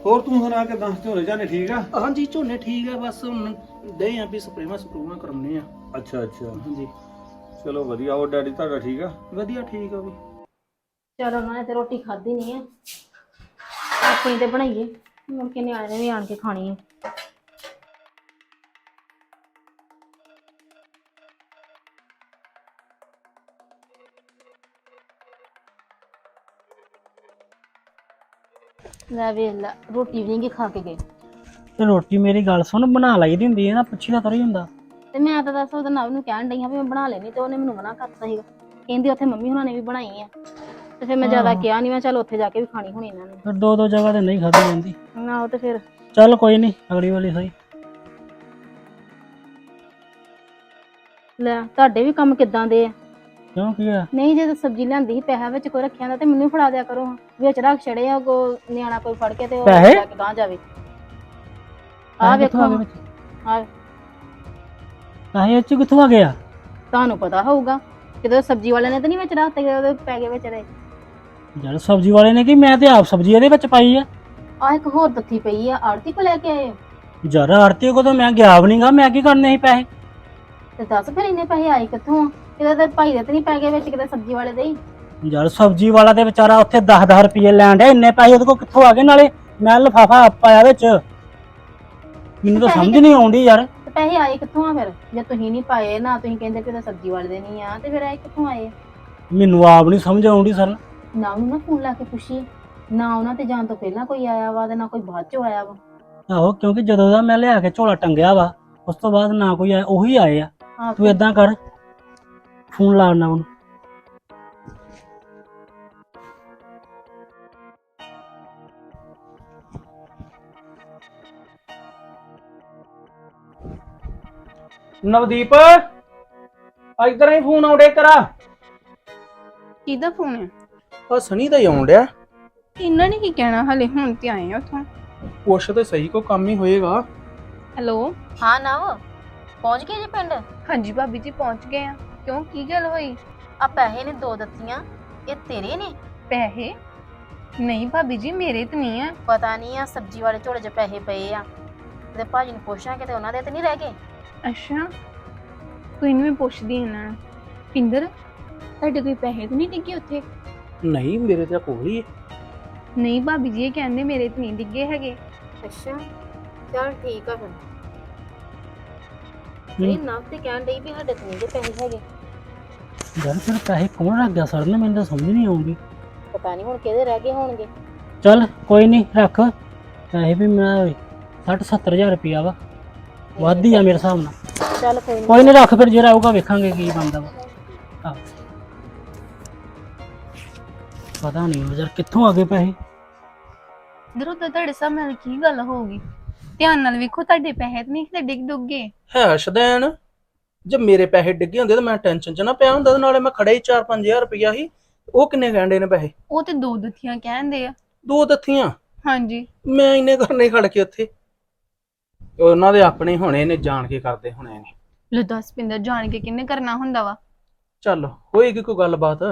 ਹੋਰ ਤੂੰ ਸੁਣਾ ਕਿਦਾਂ ਝੋਲੇ ਜਾਨੇ ਠੀਕ ਆ? ਹਾਂਜੀ ਝੋਨੇ ਠੀਕ ਆ ਬਸ ਹੁਣ ਦੇ ਆ ਵੀ ਸਪਰੇਵਾਂ ਸਪਰੂਵਾਂ ਕਰਾਉਣੇ ਆ। ਅੱਛਾ ਅੱਛਾ। ਹਾਂਜੀ। ਚਲੋ ਵਧੀਆ ਉਹ ਡੈਡੀ ਤੁਹਾਡਾ ਠੀਕ ਆ? ਵਧੀਆ ਠੀਕ ਆ ਵੀ। ਚਲ ਉਹਨਾਂ ਨੇ ਤੇ ਰੋਟੀ ਖਾਧੀ ਨਹੀਂ ਹੈ ਆਪਣੀ ਤੇ ਬਣਾਈਏ। ਮੁੜ ਕੇ ਨਿਆਣੇ ਨੇ ਵੀ ਆਣ ਕੇ ਖਾਣੀ ਹੈ ਲੈ ਵੇਖ ਲੈ ਰੋਟੀ ਵੀ ਨਹੀਂ ਖਾ ਕੇ ਗਏ ਤੇ ਰੋਟੀ ਮੇਰੀ ਗੱਲ ਸੁਣ ਬਣਾ ਲਈ ਦੀ ਹੁੰਦੀ ਹੈ ਨਾ ਪੁੱਛੀ ਦਾ ਥੋੜੀ ਹੁੰਦਾ। ਤੇ ਮੈਂ ਤਾਂ ਦੱਸ ਉਹਦਾ ਨਵ ਨੂੰ ਕਹਿਣ ਡਈ ਹਾਂ ਵੀ ਮੈਂ ਬਣਾ ਲੈਣੀ ਤੇ ਉਹਨੇ ਮੈਨੂੰ ਮਨਾ ਕਰਤਾ ਸੀਗਾ। ਕਹਿੰਦੀ ਉੱਥੇ ਮੰਮੀ ਹੁਣਾਂ ਨੇ ਵੀ ਬਣਾਈ ਆ। ਤੇ ਫਿਰ ਮੈਂ ਜ਼ਿਆਦਾ ਕਿਹਾ ਨਹੀਂ ਮੈਂ ਚੱਲ ਉੱਥੇ ਜਾ ਕੇ ਵੀ ਖਾਣੀ ਹੋਣੀ ਇਹਨਾਂ ਨੇ। ਫਿਰ ਦੋ ਦੋ ਜਗ੍ਹਾ ਤੇ ਨਹੀਂ ਖਾਧੀ ਜਾਂਦੀ। ਨਾ ਉਹ ਤੇ ਫਿਰ ਚੱਲ ਕੋਈ ਨਹੀਂ ਅਗਲੀ ਵਾਲੀ ਸਹੀ। ਲੈ ਤੁਹਾਡੇ ਵੀ ਕੰਮ ਕਿੱਦਾਂ ਦੇ ਆ? ਕਿਉਂ ਕੀ ਆ ਨਹੀਂ ਜੇ ਤਾਂ ਸਬਜ਼ੀ ਲਿਆਂਦੀ ਸੀ ਪੈਸਾ ਵਿੱਚ ਕੋਈ ਰੱਖਿਆ ਹੁੰਦਾ ਤੇ ਮੈਨੂੰ ਫੜਾ ਦਿਆ ਕਰੋ। ਵਿੱਚ ਰੱਖ ਛੜੇ ਆ ਕੋ ਨਿਆਣਾ ਕੋਈ ਫੜ ਕੇ ਤੇ ਉਹ ਪੈਸੇ? ਲੈ ਕੇ ਗਾਂ ਜਾਵੇ। ਆ ਵੇਖੋ। ਆ ਪੈਸੇ ਇਹ ਚ ਕਿੱਥੋਂ ਆ ਗਿਆ ਤੁਹਾਨੂੰ ਪਤਾ ਹੋਊਗਾ ਕਿਤੇ ਸਬਜ਼ੀ ਵਾਲੇ ਨੇ ਤਾਂ ਨਹੀਂ ਵਿੱਚ ਰੱਖਤੇ ਉਹਦੇ ਪੈ ਗਏ ਵਿੱਚ ਰਹੇ। ਯਾਰ ਸਬਜ਼ੀ ਵਾਲੇ ਨੇ ਕੀ ਮੈਂ ਤੇ ਆਪ ਸਬਜ਼ੀ ਇਹਦੇ ਵਿੱਚ ਪਾਈ ਆ। ਆ ਇੱਕ ਹੋਰ ਦੱਥੀ ਪਈ ਆ ਆੜਤੀ ਕੋ ਲੈ ਕੇ ਆਏ ਹੋ? ਯਾਰ ਆਰਤੀ ਕੋ ਤਾਂ ਮੈਂ ਗਿਆ ਵੀ ਨਹੀਂਗਾ ਮੈਂ ਕੀ ਕਰਨੇ ਸੀ ਪੈਸੇ? ਤੇ ਦੱਸ ਫਿਰ ਇੰਨੇ ਪੈਸੇ ਆਏ ਕਿੱਥੋਂ? ਕਿਤੇ ਤੇ ਭਾਈ ਦੇ ਤਾਂ ਨਹੀਂ ਪੈ ਗਏ ਵਿੱਚ ਕਿਤੇ ਸਬਜ਼ੀ ਵਾਲੇ ਦੇ ਹੀ। ਯਾਰ ਸਬਜ਼ੀ ਵਾਲਾ ਤੇ ਵਿਚਾਰਾ ਉੱਥੇ 10-10 ਰੁਪਏ ਲੈਣ ਡਿਆ ਇੰਨੇ ਪੈਸੇ ਉਹਦੇ ਕੋ ਕਿੱਥੋਂ ਆ ਗਏ? ਨਾਲੇ ਮੈਂ ਲਫਾਫਾ ਆਪ ਪਾਇਆ ਵਿੱਚ। ਮੈਨੂੰ ਤਾਂ ਸਮਝ ਨਹੀਂ ਆਉਂਦੀ ਯਾਰ। ਤੇ ਪੈਸੇ ਆਏ ਕਿੱਥੋਂ ਆ ਫਿਰ? ਜੇ ਤੁਸੀਂ ਨਹੀਂ ਪਾਏ ਨਾ ਤੁਸੀਂ ਕਹਿੰਦੇ ਕਿ ਸਬਜ਼ੀ ਵਾਲੇ ਦੇ ਨਹੀਂ ਆ ਤੇ ਫਿਰ ਆਏ ਕਿੱਥੋਂ ਆਏ? ਮੈਨੂੰ ਆਪ ਨਹੀਂ ਸਮਝ ਆਉਂਦੀ ਸਰ। ਨਾ ਉਹਨੂੰ ਨਾ ਫੋਨ ਲਾ ਕੇ ਪੁੱਛੀ ਨਾ ਉਹਨਾਂ ਤੇ ਜਾਣ ਤੋਂ ਪਹਿਲਾਂ ਕੋਈ ਆਇਆ ਵਾ ਤੇ ਨਾ ਕੋਈ ਬਾਅਦ ਚੋਂ ਆਇਆ ਵਾ। ਆਹੋ ਕਿਉਂਕਿ ਜਦੋਂ ਦਾ ਮੈਂ ਲਿਆ ਕੇ ਝੋਲਾ ਟੰਗਿਆ ਵਾ ਉਸ ਤੋਂ ਬਾਅਦ ਨਾ ਕੋਈ ਆਇਆ ਉਹੀ ਆਏ ਆ। ਹਾਂ ਤੂੰ ਏਦਾਂ ਕਰ ਫੋਨ ਲਾ ਨਾ। ਉਹਨੂੰ ਨਵਦੀਪ ਇਧਰ ਹੀ ਫੋਨ ਆਉਂਦੇ ਕਰਾ ਕਿਹਦਾ ਫੋਨ ਹੈ ਆ ਸਣੀ ਦਾ ਹੀ ਆਉਣ ਡਿਆ। ਇਹਨਾਂ ਨੇ ਕੀ ਕਹਿਣਾ ਹਲੇ? ਹੁਣ ਤੇ ਆਏ ਆ ਉਥੋਂ। ਪੁੱਛ ਤੇ ਸਹੀ ਕੋ ਕੰਮ ਹੀ ਹੋਏਗਾ। ਹੈਲੋ? ਹਾਂ ਨਵ। ਪਹੁੰਚ ਗਏ ਜੀ ਪਿੰਡ? ਹਾਂਜੀ ਭਾਬੀ ਜੀ ਪਹੁੰਚ ਗਏ ਆ। ਕਿਉਂ? ਕੀ ਗੱਲ ਹੋਈ? ਆ ਪੈਸੇ ਨੇ ਦੋ ਦਿੱਤੀਆਂ। ਇਹ ਤੇਰੇ ਨੇ? ਪੈਸੇ? ਨਹੀਂ ਭਾਬੀ ਜੀ ਮੇਰੇ ਤੇ ਨਹੀਂ ਆ। ਪਤਾ ਨਹੀਂ ਆ ਸਬਜ਼ੀ ਵਾਲੇ ਝੋਲੇ 'ਚ ਪੈਸੇ ਪਏ ਆ। ਤੇ ਭਾਜੀ ਨੂੰ ਪੁੱਛਾਂ ਕਿਤੇ ਉਹਨਾਂ ਦੇ ਤੇ ਨਹੀਂ ਰਹਿ ਗਏ? ਅੱਛਾ। ਕੋਈ ਨਹੀਂ ਮੈਂ ਪੁੱਛਦੀ ਹਾਂ ਨਾ। ਪਿੰਦਰ ਤੁਹਾਡੇ ਕੋਈ ਪੈਸੇ ਤਾਂ ਨਹੀਂ ਡਿੱਗੇ ਉੱਥੇ? ਨਹੀਂ ਮੇਰੇ ਤੇ ਕੋਲ ਹੀ ਨਹੀਂ ਭਾਬੀ ਜੀ ਇਹ ਕਹਿੰਦੇ ਮੇਰੇ ਤੇ ਨਹੀਂ ਡਿੱਗੇ ਹੈਗੇ। ਅੱਛਾ ਚਲ ਠੀਕ ਆ ਫਿਰ। ਨਹੀਂ ਨਵ ਤੇ ਕਹਿਣ ਡਈ ਵੀ ਸਾਡੇ ਤੇ ਨਹੀਂ ਦੇ ਪੈਸੇ ਹੈਗੇ। ਯਾਰ ਫਿਰ ਪੈਸੇ ਕੌਣ ਰੱਖ ਗਿਆ? ਸਰ ਨੇ ਮੈਨੂੰ ਤਾਂ ਸਮਝ ਨਹੀਂ ਆਉਂਦੀ। ਪਤਾ ਨਹੀਂ ਹੁਣ ਕਿਹਦੇ ਰਹਿ ਗਏ ਹੋਣਗੇ। ਚੱਲ ਕੋਈ ਨਹੀਂ ਰੱਖ। ਪੈਸੇ ਵੀ ਮੈਂ 60 70000 ਰੁਪਿਆ ਵਾ। ਵੱਧ ਹੀ ਆ ਮੇਰੇ ਹਿਸਾਬ ਨਾਲ। ਚੱਲ ਕੋਈ ਨਹੀਂ ਕੋਈ ਨਹੀਂ ਰੱਖ ਫਿਰ ਜਿਹੜਾ ਆਊਗਾ ਵੇਖਾਂਗੇ ਕੀ ਬਣਦਾ ਵਾ। ਆਹ। ਪਤਾ ਨਹੀਂ ਯਾਰ ਕਿੱਥੋਂ ਆ ਗਏ ਪੈਸੇ। ਇਧਰੋਂ ਤਾਂ ਤੁਹਾਡੇ ਸਾਹਮਣੇ ਕੀ ਗੱਲ ਹੋਊਗੀ ਧਿਆਨ ਨਾਲ ਵੇਖੋ ਤੁਹਾਡੇ ਪੈਸੇ ਤਾਂ ਨਹੀਂ ਕਿਤੇ ਡਿੱਗ ਡੁੱਗੇ। ਹੈ ਸ਼ਦੈਨ ਜੇ ਮੇਰੇ ਪੈਸੇ ਡਿੱਗੇ ਹੁੰਦੇ ਤਾਂ ਮੈਂ ਟੈਨਸ਼ਨ ਚ ਨਾ ਪਿਆ ਹੁੰਦਾ ਤੇ ਨਾਲੇ ਮੈਂ ਖੜਾ ਹੀ 4-5000 ਰੁਪਇਆ ਸੀ ਉਹ ਕਿੰਨੇ ਕਹਿੰਦੇ ਨੇ ਪੈਸੇ? ਉਹ ਤੇ ਦੋ ਦੁੱਥੀਆਂ ਕਹਿੰਦੇ ਆ। ਦੋ ਦੱਥੀਆਂ? ਹਾਂਜੀ। ਮੈਂ ਇੰਨੇ ਕਰਨੇ ਖੜ ਕੇ ਉੱਥੇ। ਉਹਨਾਂ ਦੇ ਆਪਣੇ ਹੋਣੇ ਨੇ ਜਾਣ ਕੇ ਕਰਦੇ ਹੋਣੇ ਨੇ। ਲੈ ਦੱਸ ਪਿੰਦਰ ਜਾਣ ਕੇ ਕਿੰਨੇ ਕਰਨਾ ਹੁੰਦਾ ਵਾ? ਚੱਲ ਹੋਏਗੀ ਕੋਈ ਗੱਲਬਾਤ।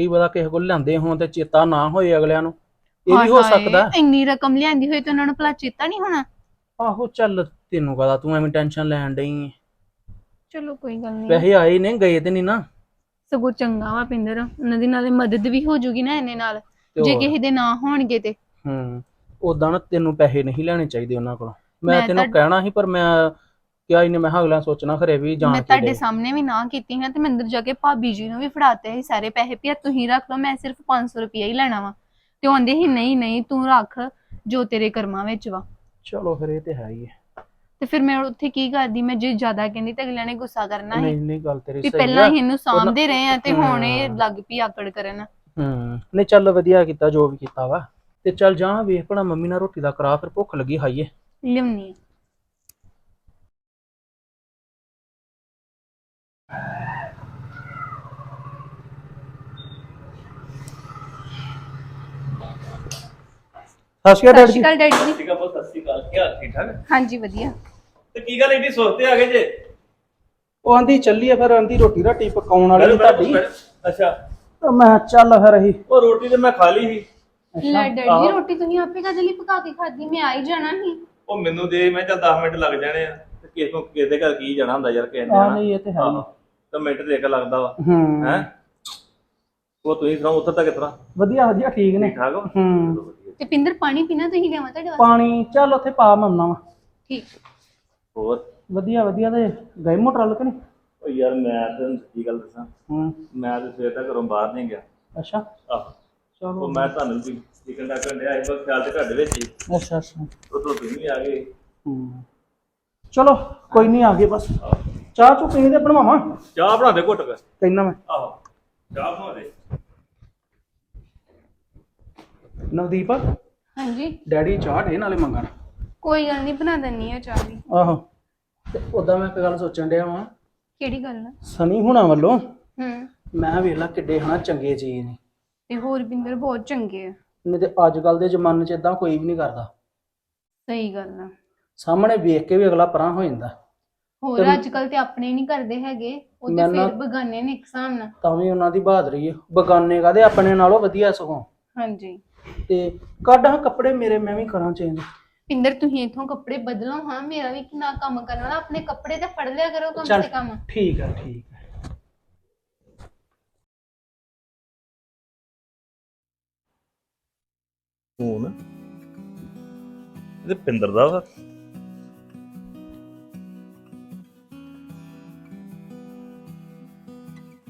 ਕੀ ਪਤਾ ਕਿਸੇ ਕੋਲ ਲਿਆਂਦੇ ਹੋਣ ਤੇ ਚੇਤਾ ਨਾ ਹੋਏ ਅਗਲਿਆਂ ਨੂੰ। ਇਹ ਵੀ ਹੋ ਹਾਏ ਸਕਦਾ। ਇੰਨੀ ਰਕਮ ਲਿਆਂਦੀ ਹੋਈ ਤੇ ਉਹਨਾਂ ਨੂੰ ਭਲਾ ਚੇਤਾ ਨਹੀਂ ਹੋਣਾ? ਆਹੋ ਚੱਲ ਤੈਨੂੰ ਕਹਦਾ ਤੂੰ ਐਵੇਂ ਟੈਨਸ਼ਨ ਲੈਣ ਡਈ ਏਂ। ਚਲੋ ਕੋਈ ਗੱਲ ਨਹੀਂ। ਪੈਸੇ ਆਏ ਨੇ ਗਏ ਤੇ ਨਹੀਂ ਨਾ। ਸਗੋਂ ਚੰਗਾ ਵਾ ਪਿੰਦਰ ਉਹਨਾਂ ਦੀ ਨਾਲੇ ਮਦਦ ਵੀ ਹੋ ਜੂਗੀ ਨਾ ਇਹਨੇ ਨਾਲ ਤੇ ਜੇ ਹੋਰ। ਕਿਸੇ ਦੇ ਨਾ ਹੋਣਗੇ ਤੇ। ਹੂੰ ਉਦਾਂ ਨਾ ਤੈਨੂੰ ਪੈਸੇ ਨਹੀਂ ਲੈਣੇ ਚਾਹੀਦੇ ਉਹਨਾਂ ਕੋਲੋਂ। ਮੈਂ ਮੈਂ ਤੈਨੂੰ ਤਾਂ- ਕਹਿਣਾ ਸੀ ਪਰ ਮੈਂ ਕਿਹਾ ਇਹਨੇ ਮੈਂ ਅਗਲਾ ਸੋਚਣਾ ਖਰੇ ਵੀ ਜਾਣ ਮੈਂ ਤੁਹਾਡੇ। ਸਾਹਮਣੇ ਵੀ ਨਾ ਕੀਤੀ ਨਾ ਤੇ ਮੈਂ ਅੰਦਰ ਜਾ ਕੇ ਭਾਬੀ ਜੀ ਨੂੰ ਵੀ ਫੜਾਤੇ ਸੀ ਸਾਰੇ ਪੈਸੇ ਪਿਆ ਤੁਸੀਂ ਰੱਖ ਲਓ ਮੈਂ ਸਿਰਫ 500 ਰੁਪਇਆ ਹੀ ਲੈਣਾ ਵਾ। ਤੇ ਉਹ ਆਂਦੇ ਸੀ ਨਹੀਂ ਨਹੀਂ ਤੂੰ ਰੱਖ ਜੋ ਤੇਰੇ ਕਰਮਾਂ ਵਿੱਚ ਵਾ। ਚਲੋ ਫਿਰ ਇਹ ਤੇ ਹੈ ਹੀ ਹੈ। ਤੇ ਫਿਰ ਮੈਂ ਉੱਥੇ ਕੀ ਕਰਦੀ ਮੈਂ ਜੇ ਜ਼ਿਆਦਾ ਕਹਿੰਦੀ ਤੇ ਅਗਲਿਆਂ ਨੇ ਗੁੱਸਾ ਕਰਨਾ ਨਹੀਂ ਸੀ ਨਹੀਂ ਗੱਲ ਤੇਰੀ ਸਹੀ ਪਹਿਲਾਂ ਹੀ ਇਹਨੂੰ ਸਾਂਭਦੇ ਰਹੇ ਆ ਤੇ ਹੁਣ ਇਹ। ਲੱਗ ਪਈ ਆਕੜ ਕਰਨ। ਹੂੰ ਨਹੀਂ ਚੱਲ ਵਧੀਆ ਕੀਤਾ ਜੋ ਵੀ ਕੀਤਾ ਵਾ। ਤੇ ਚੱਲ ਜਾ ਵੇਖ ਭਲਾ ਮੰਮੀ ਨਾਲ ਰੋਟੀ ਦਾ ਕਰਾ ਫਿਰ ਭੁੱਖ ਲੱਗੀ ਖਾਈਏ ਲਿਮਨੀ ਸਤਿ ਸ਼੍ਰੀ ਅਕਾਲ ਜੀ। ਠੀਕ ਆ ਬਹੁਤ ਸਤਿ ਸ਼੍ਰੀ ਅਕਾਲ। ਕੀ ਹਾਲ ਠੀਕ ਠਾਕ? ਹਾਂਜੀ ਵਧੀਆ। ਤੇ ਕੀ ਗੱਲ ਏਡੀ ਸੁਸਤੇ ਆ ਜੇ? ਉਹ ਆਂਦੀ ਚੱਲੀ ਆ ਫਿਰ ਆਂਦੀ ਰੋਟੀ ਰਾਟੀ ਪਕਾਉਣ ਵਾਲੀ ਤੁਹਾਡੀ। ਅੱਛਾ। ਮੈਂ ਚੱਲ ਫਿਰ ਅਸੀਂ। ਉਹ ਰੋਟੀ ਤੇ ਮੈਂ ਖਾ ਲਈ ਸੀ। ਲੈ ਡੈਡੀ ਰੋਟੀ ਤੁਸੀਂ ਆਪੇ ਕਦੇ ਲਈ ਪਕਾ ਕੇ ਖਾਦੀ ਮੈਂ ਆ ਹੀ ਜਾਣਾ ਸੀ। ਉਹ ਮੈਨੂੰ ਦੇ ਮੈਂ ਚੱਲ 10 ਮਿੰਟ ਲੱਗ ਜਾਣੇ ਆ। ਤੇ ਕਿਸੇ ਨੂੰ ਕਿਸੇ ਦੇ ਘਰ ਕੀ ਜਾਣਾ ਹੁੰਦਾ ਯਾਰ ਕਿਸੇ ਆ ਨਹੀਂ ਇਹ ਤੇ ਹੈ ਨੀ। ਤਾਂ ਮਿੰਟ ਦੇ ਕੇ ਲੱਗਦਾ ਵਾ। ਹੂੰ। ਹੈ? ਉਹ ਤੁਸੀਂ ਸੁਣਾਓ ਉੱਥੇ ਤੱਕ ਕਿਤਨਾ? ਵਧੀਆ ਵਧੀਆ ਠੀਕ ਨੇ। ਠੀਕ ਠਾਕ ਹੋ। ਹੂੰ ਤੇ ਪਿੰਦਰ ਪਾਣੀ ਪੀਣਾ ਤੁਸੀਂ ਲਿਆਵਾਂ ਤੁਹਾਡੇ ਵਾਸਤੇ? ਪਾਣੀ ਚੱਲ ਉੱਥੇ ਪਾ ਮੰਨਾ ਵਾ। ਠੀਕ। ਹੋਰ? ਵਧੀਆ ਵਧੀਆ ਤੇ ਗਏ ਮੋਟਰ ਵਾਲ ਕਿ ਨਹੀਂ ਉਹ ਯਾਰ ਮੈਂ ਤੈਨੂੰ ਸੱਚੀ ਗੱਲ ਦੱਸਾਂ। ਹੂੰ। ਮੈਂ ਤੇ ਸਵੇਰ ਤੱਕ ਘਰੋਂ ਬਾਹਰ ਨਹੀਂ ਗਿਆ। ਅੱਛਾ। ਆਹ। ਚਲੋ। ਉਹ ਮੈਂ ਤੁਹਾਨੂੰ ਵੀ ਚਿਕਨ ਦਾ ਕੰਡਿਆ ਇਹ ਬਸ ਖਿਆਲ ਤੇ ਘਰ ਦੇ ਵਿੱਚ ਹੀ। ਅੱਛਾ ਅੱਛਾ। ਉਦੋਂ ਤੁਸੀਂ ਵੀ ਆ ਗਏ। ਹੂੰ। ਚਲੋ ਕੋਈ ਨਹੀਂ ਆ ਗਏ ਬਸ। ਚਾਹ ਚੁ ਪੀਣੀ ਤੇ ਬਣਵਾਵਾਂ? ਚਾਹ ਬਣਾ ਦੇ ਘੁੱਟ ਕੇ। ਕਹਿਣਾ ਮੈਂ। ਆਹੋ ਚਾਹ ਬਣਾ ਦੇ। ਨਵਦੀਪ ਹਾਂਜੀ। ਡੈਡੀ ਚਾਹ ਢੇ ਨਾਲੇ ਮੰਗਣ। ਕੋਈ ਗੱਲ ਨਹੀਂ ਬਣਾ ਦਿੰਨੀ ਆ ਚਾਹ ਵੀ। ਆਹੋ। ਤੇ ਉਦਾਂ ਮੈਂ ਇੱਕ ਗੱਲ ਸੋਚਣ ਡਿਆ ਵਾਂ। ਕਿਹੜੀ ਗੱਲ ਆ? ਸਨੀ ਹੁਣਾਂ ਵੱਲੋਂ ਹੂੰ। ਮੈਂ ਵੇਖ ਲਾ ਕਿੱਡੇ ਹਨਾ ਚੰਗੇ ਚੀਜ਼ ਨੇ। ਤੇ ਹੋਰ ਬਿੰਦਰ ਬਹੁਤ ਚੰਗੇ ਆ। ਨਹੀਂ ਤੇ ਅੱਜ ਕੱਲ ਦੇ ਜ਼ਮਾਨੇ 'ਚ ਇਦਾਂ ਕੋਈ ਵੀ ਨਹੀਂ ਕਰਦਾ। ਸਹੀ ਗੱਲ ਆ। ਸਾਹਮਣੇ ਵੇਖ ਕੇ ਵੀ ਅਗਲਾ ਪਰਾਂ ਹੋ ਜਾਂਦਾ। ਹੋਰ ਅੱਜ ਕੱਲ ਤੇ ਆਪਣੇ ਨਹੀਂ ਕਰਦੇ ਹੈਗੇ ਉਹ ਤੇ ਮੈਂ ਨਾ- ਫਿਰ ਬਗਾਨੇ ਨੇ ਇੱਕ ਹਿਸਾਬ ਨਾਲ। ਤਾਂ ਵੀ ਉਹਨਾਂ ਦੀ ਬਹਾਦਰੀ ਹੈ ਬਗਾਨੇ ਕਾਦੇ ਆਪਣੇ ਨਾਲੋਂ ਵਧੀਆ ਸਗੋਂ। ਹਾਂਜੀ। ਤੇ ਕੱਢ ਹਾਂ ਕੱਪੜੇ ਮੇਰੇ ਮੈਂ ਵੀ ਕਰਾਂ ਚੇਂਜ ਪਿੰਦਰ ਤੁਸੀਂ ਇਥੋਂ ਕੱਪੜੇ ਬਦਲੋ ਹਾਂ ਮੇਰਾ ਵੀ ਕਿੰਨਾ ਕੰਮ ਕਰਨ ਵਾਲਾ ਆਪਣੇ ਕੱਪੜੇ ਤੇ ਫੜ ਲਿਆ ਕਰੋ ਕਮ ਚੱਲ ਸੇ ਕਮ। ਠੀਕ ਹੈ ਠੀਕ ਹੈ ਫੋਨ। ਇਹਦੇ ਪਿੰਦਰ ਦਾ ਵਾ।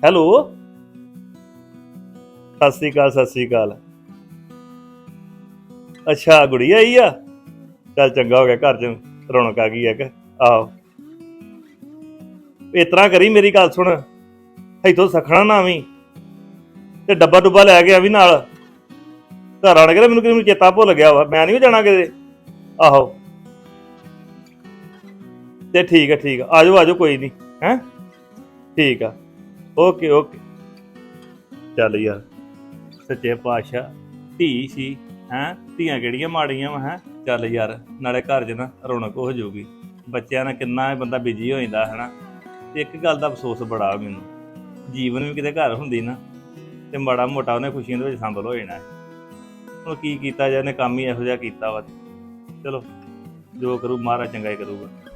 ਹੈਲੋ। ਸਤਿ ਸ੍ਰੀ ਅਕਾਲ, ਸਤਿ ਸ੍ਰੀ ਅਕਾਲ। ਅੱਛਾ ਗੁੜੀ ਆਈ ਆ? ਚੱਲ ਚੰਗਾ ਹੋ ਗਿਆ, ਘਰ ਚ ਰੌਣਕ ਆ ਗਈ ਆ ਕਿ, ਆਹੋ। ਇਸ ਤਰ੍ਹਾਂ ਕਰੀ ਮੇਰੀ ਗੱਲ ਸੁਣ। ਇੱਥੋਂ ਸਖਣਾ ਨਾ ਵੀ ਤੇ ਡੱਬਾ ਡੁੱਬਾ ਲੈ ਗਿਆ ਵੀ ਨਾਲ। ਘਰ ਆਣ ਕੇ ਤੇ ਮੈਨੂੰ ਕਿਹਨੂੰ ਚੇਤਾ ਭੁੱਲ ਗਿਆ ਵਾ, ਮੈਂ ਨਹੀਂ ਜਾਣਾ ਕਿਤੇ। ਆਹੋ। ਤੇ ਠੀਕ ਹੈ ਠੀਕ ਆ, ਆਜੋ ਆਜੋ, ਕੋਈ ਨਹੀਂ ਹੈ? ਠੀਕ ਆ। ਓਕੇ ਓਕੇ ਚੱਲ ਯਾਰ, ਸੱਚੇ ਪਾਤਸ਼ਾਹ, ਧੀ ਸੀ, ਹੈਂ? ਧੀਆਂ ਕਿਹੜੀਆਂ ਮਾੜੀਆਂ ਵਾ, ਹੈਂ? ਚੱਲ ਯਾਰ, ਨਾਲੇ ਘਰ 'ਚ ਨਾ ਰੌਣਕ ਹੋ ਜਾਊਗੀ। ਬੱਚਿਆਂ ਨਾਲ ਕਿੰਨਾ ਬੰਦਾ ਬਿਜ਼ੀ ਹੋ ਜਾਂਦਾ, ਹਨਾ? ਤੇ ਇੱਕ ਗੱਲ ਦਾ ਅਫਸੋਸ ਬੜਾ ਮੈਨੂੰ। ਜੀਵਨ ਵੀ ਕਿਤੇ ਘਰ ਹੁੰਦੀ ਨਾ, ਤੇ ਮਾੜਾ ਮੋਟਾ ਉਹਨੇ ਖੁਸ਼ੀਆਂ ਦੇ ਵਿੱਚ ਸੰਭਲ ਹੋ ਜਾਣਾ। ਹੁਣ ਕੀ ਕੀਤਾ ਜਾਏ ਨੇ ਕੰਮ ਹੀ ਇਹੋ ਜਿਹਾ ਕੀਤਾ ਵਾ। ਚਲੋ, ਜੋ ਕਰੂ, ਮਹਾਰਾਜ ਚੰਗਾ ਹੀ ਕਰੂਗਾ।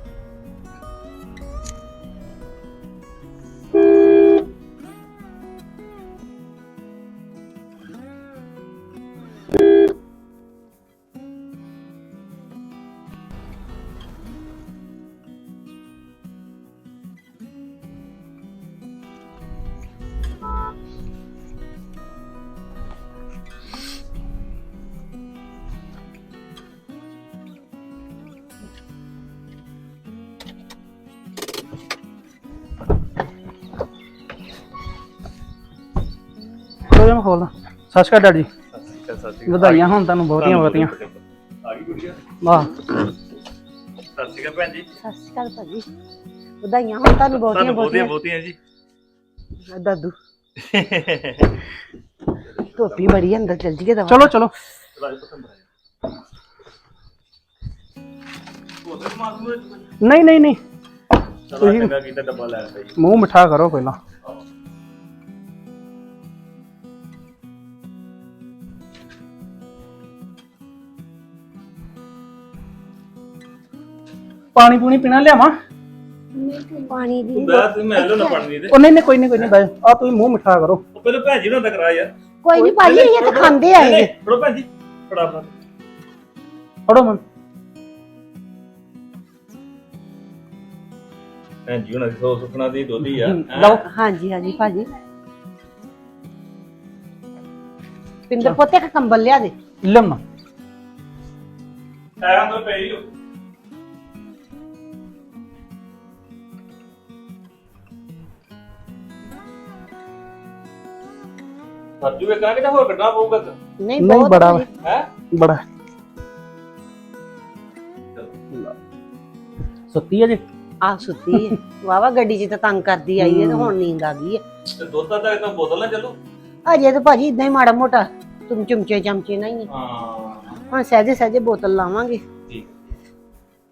ਮੈਂ ਖੋਲਦਾ ਸਤਿ ਸ਼੍ਰੀ ਅਕਾਲ ਡੈਡੀ। ਵਧਾਈਆਂ ਹੋਣ ਤੁਹਾਨੂੰ ਬਹੁਤੀਆਂ ਬਹੁਤੀਆਂ। ਆ ਗਈ ਗੁੜੀਆ? ਵਾਹ। ਸਤਿ ਸ਼੍ਰੀ ਅਕਾਲ ਭੈਣ ਜੀ। ਸਤਿ ਸ਼੍ਰੀ ਅਕਾਲ ਭਾਜੀ। ਵਧਾਈਆਂ ਹੋਣ ਤੁਹਾਨੂੰ ਬਹੁਤੀਆਂ ਤੁਹਾਨੂੰ ਬਹੁਤੀਆਂ ਬਹੁਤੀਆਂ। ਬਹੁਤੀਆਂ ਜੀ। ਦਾਦੂ। ਧੋਪੀ ਬੜੀ ਅੰਦਰ ਚੱਲ ਜੀਏ ਦਵਾ। ਚਲੋ ਚਲੋ। ਰਾਜ ਪਸੰਦ ਆਇਆ ਉਹ ਤਾਂ ਮਾਰ ਮੂਰੇ ਨਹੀਂ ਨਹੀਂ ਨਹੀਂ। ਚਲੋ ਚੰਗਾ ਕੀਤਾ ਡੱਬਾ ਲੈ ਆਇਆ ਜੀ ਮੂੰਹ ਮਿੱਠਾ ਕਰੋ ਪਹਿਲਾਂ। ਪਾਣੀ ਪੂਣੀ ਪੀਣਾ ਲਿਆਵਾਂ? ਪਾਣੀ ਦੀ ਬੈ ਮੈਂ ਉਹ ਨਹੀਂ ਨਹੀਂ ਕੋਈ ਨਹੀਂ ਕੋਈ ਨਹੀਂ ਬਾਈ ਆ ਤੁਸੀਂ ਮੂੰਹ ਮਿੱਠਾ ਕਰੋ। ਉਹ ਪਹਿਲਾਂ ਭੈਣ ਜੀ ਨਾਲ ਤਾਂ ਕਰਾ ਯਾਰ। ਕੋਈ ਨਹੀਂ ਭਾਜੀ ਇਹ ਤਾਂ ਖਾਂਦੇ ਆਏ ਨਹੀਂ, ਫੜੋ ਭੈਣ ਜੀ। ਫੜਾ ਫੜਾ। ਫੜੋ ਮਨ ਭੈਣ ਜੀ ਉਹਨਾਂ ਦੀ ਸੋ ਸੁਖਣਾ ਦੀ ਦੋਦੀ ਆ? ਲਓ। ਹਾਂਜੀ ਹਾਂਜੀ ਭਾਜੀ। ਪਿੰਦਰ ਪੋਤੇ ਇੱਕ ਕੰਬਲ ਲਿਆ ਦੇ। ਲਿਆਉਣਾ ਪੈਰਾਂ ਤੋਂ ਪਈ ਹੋ ਸਰਜੂ ਇਹ ਕਹਾਂ ਕਿ ਹੋਰ ਕੱਢਣਾ ਪਊਗਾ ਨਹੀਂ ਨਹੀਂ ਬਹੁਤ ਬੜਾ ਵਾ, ਹੈ? ਬੜਾ। ਸੁੱਤੀ ਹੈ ਜੀ? ਆ ਸੁੱਤੀ ਹੈ ਵਾਵਾ ਗੱਡੀ 'ਚ ਤਾਂ ਤੰਗ ਕਰਦੀ ਆਈ ਹੈ ਤੇ ਹੁਣ ਨੀਂਦ ਆ ਗਈ ਹੈ ਤੇ ਦੁੱਧ ਦਾ ਤਾਂ ਇੱਕ ਬੋਤਲ ਨਾ ਚੱਲੂ? ਅਜੇ ਤਾਂ ਭਾਜੀ ਇਦਾਂ ਹੀ ਮਾੜਾ ਮੋਟਾ ਤੁਮ ਚਮਚੇ ਚਮਚੇ ਨਹੀਂ ਹੈ ਹਾਂ। ਹੁਣ ਸਹਜੇ ਸਹਜੇ ਬੋਤਲ ਲਾਵਾਂਗੇ। ਠੀਕ।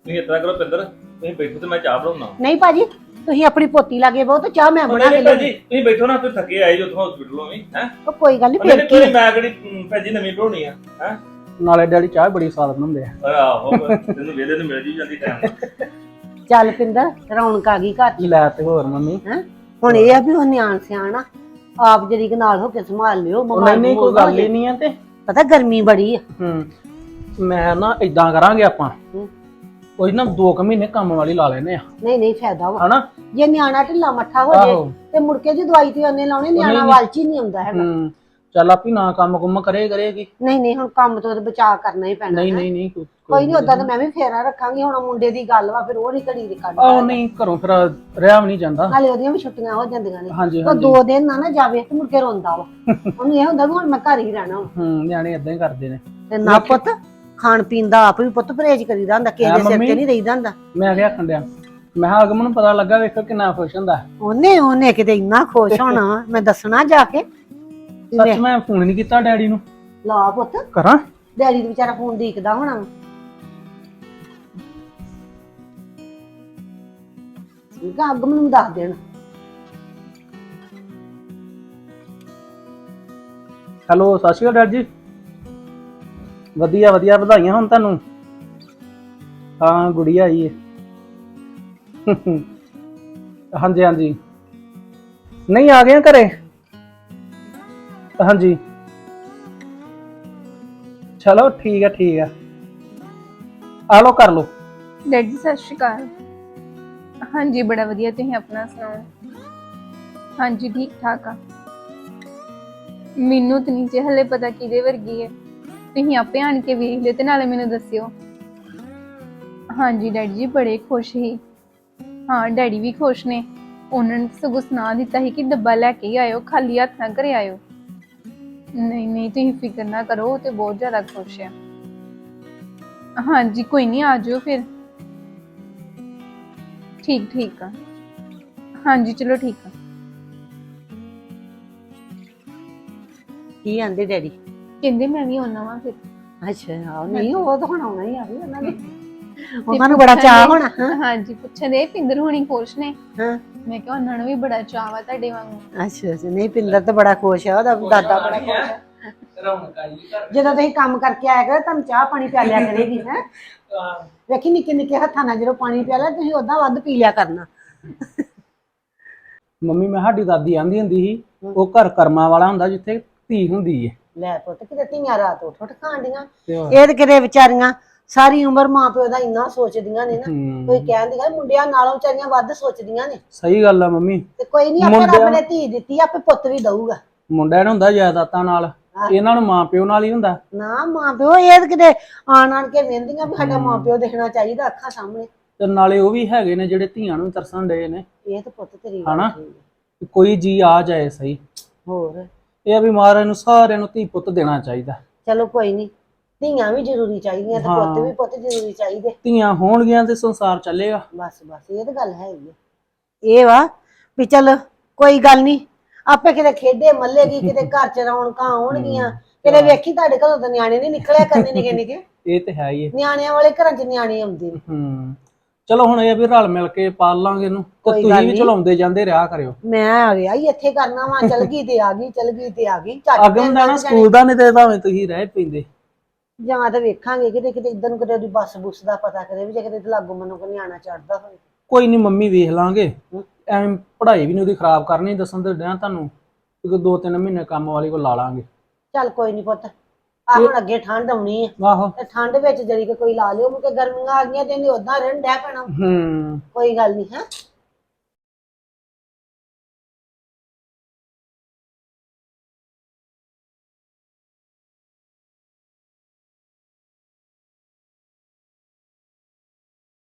ਤੁਸੀਂ ਇਤਨਾ ਕਰੋ ਪਿੰਦਰ ਤੁਸੀਂ ਬੈਠੋ ਤੇ ਮੈਂ ਚਾਹ ਬਣਾਉਣਾ। ਨਹੀਂ ਭਾਜੀ ਤੁਸੀਂ ਆਪਣੀ ਪੋਤੀ ਲਾਗੇ ਬਹੁਤ ਚਾਹ ਮੈਂ ਬਣਾ ਕੇ ਲਿਆਉਂਦੀ। ਜੀ ਤੁਸੀਂ ਬੈਠੋ ਨਾ ਤੁਸੀਂ ਥੱਕੇ ਆਏ ਜੋ ਉੱਥੋਂ ਹਸਪੀਟਲੋਂ ਵੀ ਹੈ? ਉਹ ਕੋਈ ਗੱਲ ਨਹੀਂ ਫੇਰ ਕੀ ਮੈਂ ਕਿਹੜੀ ਭੈਜੀ ਨਵੀਂ ਬਣਾਉਣੀ ਆ ਹੈ? ਨਾਲੇ ਡੈਡੀ ਚਾਹ ਬੜੀ ਸਵਾਦ ਬਣਾਉਂਦੇ ਆ। ਆਹੋ ਤੈਨੂੰ ਵੇਲੇ ਨੂੰ ਮਿਲ ਜੀ ਜਾਂਦੀ ਟਾਈਮ ਚੱਲ ਪਿੰਦਰ ਰੌਣਕ ਆ ਗਈ ਘਰ 'ਚ। ਲੈ ਤੇ ਹੋਰ ਮੰਮੀ। ਹੁਣ ਇਹ ਆ ਵੀ ਉਹ ਨਿਆਣ ਸਿਆਣਾ ਆਪ ਜਰੀ ਕੇ ਨਾਲ ਹੋ ਕੇ ਸੰਭਾਲ ਲਿਓ ਉਹ ਨਹੀਂ ਨਹੀਂ ਕੋਈ ਹੋ ਗੱਲ ਹੀ। ਨਹੀਂ ਆ ਤੇ। ਪਤਾ ਗਰਮੀ ਬੜੀ ਆ। ਹੂੰ ਮੈਂ ਨਾ ਇਦਾਂ ਕਰਾਂਗੇ ਆਪਾਂ। ਹੂੰ। ਕੋਈ ਨਾ 2 ਕੁ ਮਹੀਨੇ ਕੰਮ ਵਾਲੀ ਲਾ ਲੈਨੇ ਆ। ਨਹੀਂ ਨਹੀਂ ਫਾਇਦਾ ਵਾ। ਹਨਾ? ਜੇ ਨਿਆਣਾ ਢਿੱਲਾ ਮੱਠਾ ਹੋ ਜੇ ਆਹੋ। ਤੇ ਮੁੜ ਕੇ ਜੇ ਦਵਾਈ ਤੇ ਉਹਨੇ ਲਾਉਣੇ ਨਿਆਣਾ। ਵਾਲਚ ਨਹੀਂ ਆਉਂਦਾ ਹੈਗਾ। ਹੂੰ ਚੱਲ ਆਪੀ ਨਾ ਕੰਮ ਕੁੰਮ ਕਰੇ ਕਰੇਗੀ। ਨਹੀਂ ਨਹੀਂ ਹੁਣ ਕੰਮ ਤੋਂ ਤਾਂ ਬਚਾਅ ਕਰਨਾ ਹੀ ਪੈਣਾ ਨਹੀਂ। ਨਹੀਂ ਨਹੀਂ ਕੋਈ- ਕੋਈ ਨਹੀਂ ਉਦਾਂ ਤਾਂ ਮੈਂ ਵੀ ਫੇਰਾ ਰੱਖਾਂਗੀ ਹੁਣ ਮੁੰਡੇ ਦੀ ਗੱਲ ਵਾ ਫਿਰ ਉਹ ਨਹੀਂ ਘੜੀ ਦੇ ਕੱਢ ਆਹ ਨਹੀਂ ਘਰੋਂ ਫਿਰ ਰਿਹਾ ਵੀ ਨਹੀਂ ਜਾਂਦਾ। ਨਾਲੇ ਉਹਦੀਆਂ ਵੀ ਛੁੱਟੀਆਂ ਹੋ ਜਾਂਦੀਆਂ ਨੇ। ਹਾਂਜੀ ਹਾਂਜੀ। ਦੋ ਦਿਨ ਨਾ ਨਾ ਜਾਵੇ ਤੇ ਮੁੜ ਕੇ ਰੋਂਦਾ ਵਾ। [laughs] ਉਹਨੂੰ ਇਹ ਹੁੰਦਾ ਵੀ ਹੁਣ ਮੈਂ ਘਰ ਹੀ ਰਹਿਣਾ ਵਾ। ਹੂੰ ਨਿਆਣੇ ਇਦਾਂ ਹੀ ਕਰਦੇ ਨੇ। ਤੇ ਨਾ ਪੁੱਤ। ਖਾਣ ਪੀਣ ਦਾ ਆਪ ਵੀ ਪੁੱਤ ਪਰਹੇਜ ਕਰੀਦਾ ਹੁੰਦਾ ਕਿਸੇ ਦੇ ਸਿਰ। ਤੇ ਨਹੀਂ ਰਹੀਦਾ ਹੁੰਦਾ। ਮੈਂ ਕਿਹਾ ਖੰਡਿਆ ਮੈਂ ਕਿਹਾ ਅਗਮ ਨੂੰ ਪਤਾ ਲੱਗਾ ਵੇਖੋ ਕਿੰਨਾ ਖੁਸ਼ ਹੁੰਦਾ। ਉਹਨੇ ਉਹਨੇ ਕਿਤੇ ਇੰਨਾ ਖੁਸ਼ ਹੋਣਾ ਮੈਂ ਦੱਸਣਾ ਜਾ ਕੇ। ਸੱਚ ਮੈਂ- ਫੋਨ ਨਹੀਂ ਕੀਤਾ ਡੈਡੀ ਨੂੰ। ਲਾ ਪੁੱਤ। ਕਰਾਂ? ਡੈਡੀ ਦੇ ਵਿਚਾਰਾ ਫੋਨ ਦੇਖਦਾ ਹੋਣਾ। ਠੀਕ ਆ ਅੱਗ ਮੈਨੂੰ ਦੱਸ ਦੇਣ। ਹੈਲੋ ਸਤਿ ਸ਼੍ਰੀ ਅਕਾਲ ਡੈਡ ਜੀ। ਵਧੀਆ ਵਧੀਆ ਵਧਾਈਆਂ ਹੁਣ ਤੁਹਾਨੂੰ। ਹਾਂ ਗੁੜੀਆ ਆਈ ਹੈ ਹਾਂਜੀ ਹਾਂਜੀ। ਨਹੀਂ ਆ ਗਏ ਆ ਘਰੇ? ਹਾਂਜੀ। ਚਲੋ ਠੀਕ ਹੈ ਠੀਕ ਹੈ ਆ ਲੋ ਕਰ ਲੋ ਡੈਡੀ ਜੀ, ਸਤਿ ਸ਼੍ਰੀ ਅਕਾਲ। ਹਾਂਜੀ ਬੜਾ ਵਧੀਆ ਤੁਸੀਂ ਆਪਣਾ ਸੁਣਾਓ? ਹਾਂਜੀ ਠੀਕ ਠਾਕ ਆ। ਮੈਨੂੰ ਤਾਂ ਨਹੀਂ ਜੇ ਹਲੇ ਪਤਾ ਕਿਹਦੇ ਵਰਗੀ ਹੈ। ਤੁਸੀਂ ਆਪੇ ਆਣ ਕੇ ਵੇਖ ਲਿਓ ਤੇ ਨਾਲੇ ਮੈਨੂੰ ਦੱਸਿਓ। ਹਾਂਜੀ, ਡੈਡੀ ਜੀ ਬੜੇ ਖੁਸ਼ ਸੀ। ਹਾਂ, ਡੈਡੀ ਵੀ ਖੁਸ਼ ਨੇ। ਉਹਨਾਂ ਨੇ ਸਗੋਂ ਸੁਣਾ ਦਿੱਤਾ ਸੀ ਕਿ ਡੱਬਾ ਲੈ ਕੇ ਆਇਓ, ਖਾਲੀ ਹੱਥ ਨਾ ਘਰੇ ਆਇਓ। ਨਹੀਂ ਨਹੀਂ, ਤੁਸੀਂ ਫਿਕਰ ਨਾ ਕਰੋ, ਉਹ ਤੇ ਬਹੁਤ ਜ਼ਿਆਦਾ ਖੁਸ਼ ਹੈ ਹਾਂਜੀ, ਕੋਈ ਨਹੀਂ, ਆ ਜਾਓ ਫਿਰ। ਠੀਕ ਠੀਕ ਆ। ਹਾਂਜੀ, ਚਲੋ ਠੀਕ ਆ। ਕੀ ਆਂਦੇ ਡੈਡੀ? ਕਹਿੰਦੇ ਮੈਂ ਵੀ ਆਉਣਾ ਵਾਂ ਫਿਰ। ਅੱਛਾ ਆਹ ਨਹੀਂ ਉਹ ਤਾਂ ਹੁਣ ਆਉਣਾ ਹੀ ਆ ਵੀ ਉਹਨਾਂ ਨੇ ਉਹਨਾਂ ਨੂੰ ਬੜਾ ਚਾਹ ਹੋਣਾ ਹਾਂ। ਹਾਂਜੀ ਪੁੱਛਦੇ ਪਿੰਦਰ ਹੋਣੀ ਖੁਸ਼ ਨੇ। ਹਾਂ। ਮੈਂ ਕਿਹਾ ਉਹਨਾਂ ਨੂੰ ਵੀ ਬੜਾ ਚਾਅ ਵਾ ਤੁਹਾਡੇ ਵਾਂਗੂ। ਅੱਛਾ ਅੱਛਾ ਨਹੀਂ ਪਿੰਦਰ ਤਾਂ ਬੜਾ ਖੁਸ਼ ਆ ਉਹਦਾ ਦਾਦਾ ਬੜਾ ਖੁਸ਼ ਆ। ਰੌਣਕ ਆਈ ਘਰ ਜਦੋਂ ਤੁਸੀਂ ਕੰਮ ਕਰਕੇ ਆਇਆ ਕਰੋ ਤੁਹਾਨੂੰ ਚਾਹ ਪਾਣੀ ਪਿਆਲਿਆ ਕਰੇਗੀ ਹੈ। ਵੇਖੀ ਨਿੱਕੇ ਨਿੱਕੇ ਹੱਥਾਂ ਨਾਲ ਜਦੋਂ ਪਾਣੀ ਪਿਆਲਿਆ ਤੁਸੀਂ ਉਦਾਂ ਵੱਧ ਪੀ ਲਿਆ ਕਰਨਾ। ਮੰਮੀ ਮੈਂ ਸਾਡੀ ਦਾਦੀ ਆਂਦੀ ਹੁੰਦੀ ਸੀ ਉਹ ਘਰ ਕਰਮਾਂ ਵਾਲਾ ਹੁੰਦਾ ਜਿੱਥੇ ਧੀ ਹੁੰਦੀ ਹੈ ਲੈ ਪੁੱਤ ਕਿਤੇ ਧੀਆਂ ਰਾਤ ਉੱਠ ਉੱਠ ਖਾਂਦੀਆਂ। ਇਹ ਤੇ ਕਿਤੇ ਵਿਚਾਰੀਆਂ ਸਾਰੀ ਉਮਰ ਮਾਂ ਪਿਓ ਦਾ ਇੰਨਾ ਸੋਚਦੀਆਂ ਨੇ ਨਾ ਹੂੰ, ਕੋਈ ਕਹਿੰਦੀਆਂ ਮੁੰਡਿਆਂ ਨਾਲੋਂ ਵਿਚਾਰੀਆਂ ਵੱਧ ਸੋਚਦੀਆਂ ਨੇ। ਸਹੀ ਗੱਲ ਆ ਮੰਮੀ। ਤੇ ਕੋਈ ਨਹੀਂ ਆਪੇ ਰੱਬ ਨੇ ਧੀ ਦਿੱਤੀ ਆਪੇ ਪੁੱਤ ਵੀ ਦਊਗਾ। ਮੁੰਡਿਆਂ ਨੂੰ ਹੁੰਦਾ ਜਾਇਦਾਦਾਂ ਨਾਲ ਇਹਨਾਂ ਨੂੰ ਮਾਂ ਪਿਓ ਨਾਲ ਹੀ ਹੁੰਦਾ। ਨਾ ਮਾਂ ਪਿਓ ਇਹ ਤਾਂ ਕਿਤੇ ਆਣ ਆਣ ਕੇ ਵੇਂਦੀਆਂ ਵੀ ਸਾਡਾ ਮਾਂ ਪਿਓ ਦੇਖਣਾ ਚਾਹੀਦਾ ਅੱਖਾਂ ਸਾਹਮਣੇ। ਤੇ ਨਾਲੇ ਉਹ ਵੀ ਹੈਗੇ ਨੇ ਜਿਹੜੇ ਧੀਆਂ ਨੂੰ ਤਰਸਣ ਡਏ ਨੇ। ਇਹ ਤਾਂ ਪੁੱਤ ਤੇਰੀ ਗੱਲ ਹਨਾ? ਠੀਕ ਹੈ। ਕਿ ਕੋਈ ਜੀ ਆ ਜਾਏ ਸਹੀ। ਹੋਰ? ਇਹ ਆ ਵੀ ਮਹਾਰਾਜ ਨੂੰ ਸਾਰਿਆਂ ਨੂੰ ਧੀ ਪੁੱਤ ਦੇਣਾ ਚਾਹੀਦਾ। ਚਲੋ ਕੋਈ ਨਹੀਂ ਧੀਆਂ ਵੀ ਜ਼ਰੂਰੀ ਚਾਹੀਦੀਆਂ ਤੇ ਪੁੱਤ ਹਾਂ। ਵੀ ਪੁੱਤ ਜ਼ਰੂਰੀ ਚਾਹੀਦੇ। ਧੀਆਂ ਹੋਣਗੀਆਂ ਤੇ ਸੰਸਾਰ ਚੱਲੇਗਾ। ਬਸ ਬਸ ਇਹ ਤਾਂ ਗੱਲ ਆ। ਇਹ ਵਾ ਵੀ ਚੱਲ ਕੋਈ ਗੱਲ ਨਹੀਂ ਆਪੇ ਕਿਤੇ ਖੇਡੇ ਮੱਲੇਗੀ ਕਿਤੇ ਘਰ ਚ ਰੌਣਕਾਂ ਆਉਣਗੀਆਂ ਕਿਤੇ ਵੇਖੀ ਤੁਹਾਡੇ ਘਰੋਂ ਤਾਂ ਨਿਆਣੇ ਨਹੀਂ ਨਿਕਲਿਆ ਕਰਨੇ ਨਿੱਕੇ ਨਿੱਕੇ। ਇਹ ਤੇ ਹੈ ਹੀ ਹੈ ਨਿਆਣਿਆਂ ਵਾਲੇ ਘਰਾਂ ਚ ਨਿਆਣੇ ਆਉਂਦੇ ਨੇ। ਹੂੰ। ਚਲੋ ਹੁਣ ਇਹ ਵੀ ਰਲ ਮਿਲ ਕੇ ਪਾਲ ਲਾਂਗੇ ਇਹਨੂੰ ਤੇ ਕੋਈ ਗੱਲ ਤੁਸੀਂ ਵੀ। ਚਲਾਉਂਦੇ ਜਾਂਦੇ ਰਿਹਾ ਕਰਿਓ। ਮੈਂ ਆ ਗਿਆ ਹੀ ਇੱਥੇ ਕਰਨਾ ਵਾ ਚਲ ਗਈ ਤੇ ਆ ਗਈ ਚਲ ਗਈ ਤੇ ਆ ਗਈ ਝੱਟ ਅਗਮ ਦਾ ਨਾ ਸਕੂਲ ਦਾ ਨਹੀਂ ਤੇ ਭਾਵੇਂ ਤੁਸੀਂ ਰਹਿ ਪੈਂਦੇ। ਜਾਂ ਤਾਂ ਵੇਖਾਂਗੇ ਕਿਤੇ ਕਿਤੇ ਇਦਾਂ ਨੂੰ ਕਿਤੇ ਉਹਦੀ ਬੱਸ ਬੁੱਸ ਦਾ ਪਤਾ ਕਰੇ ਵੀ ਜੇ ਕਿਤੇ ਲਾਗੂ ਮਨੋਂ ਕੋ ਨਿਆਣਾ ਚੜਦਾ ਹੋਵੇ। ਕੋਈ ਨਹੀਂ ਮੰਮੀ ਵੇਖ ਲਾਂਗੇ। ਐਵੇਂ ਪੜ੍ਹਾਈ ਵੀ ਨਹੀਂ ਉਹਦੀ ਖਰਾਬ ਕਰਨੀ ਦੱਸਣ ਤੇ ਡਿਆ ਤੁਹਾਨੂੰ ਕਿ ਦੋ ਤਿੰਨ ਮਹੀਨੇ ਕੰਮ ਵਾਲੀ ਕੋ ਲਾ ਲਾਂਗੇ। ਚੱਲ ਕੋਈ ਨਹੀਂ ਪੁੱਤ ਆ ਹੁਣ ਅੱਗੇ ਠੰਡ ਆਉਣੀ ਆ। ਆਹੋ। ਤੇ ਠੰਡ ਵਿੱਚ ਜਰੀ ਕੋਈ ਲਾ ਲਿਓ ਮੁਕੇ ਗਰਮੀਆਂ ਆ ਗਈਆਂ ਤੇ ਇਹਨੇ ਉਦਾਂ ਰਹਿਣ ਡੈ ਪੈਣਾ। ਹੂੰ। ਕੋਈ ਗੱਲ ਨਹੀਂ ਹੈ?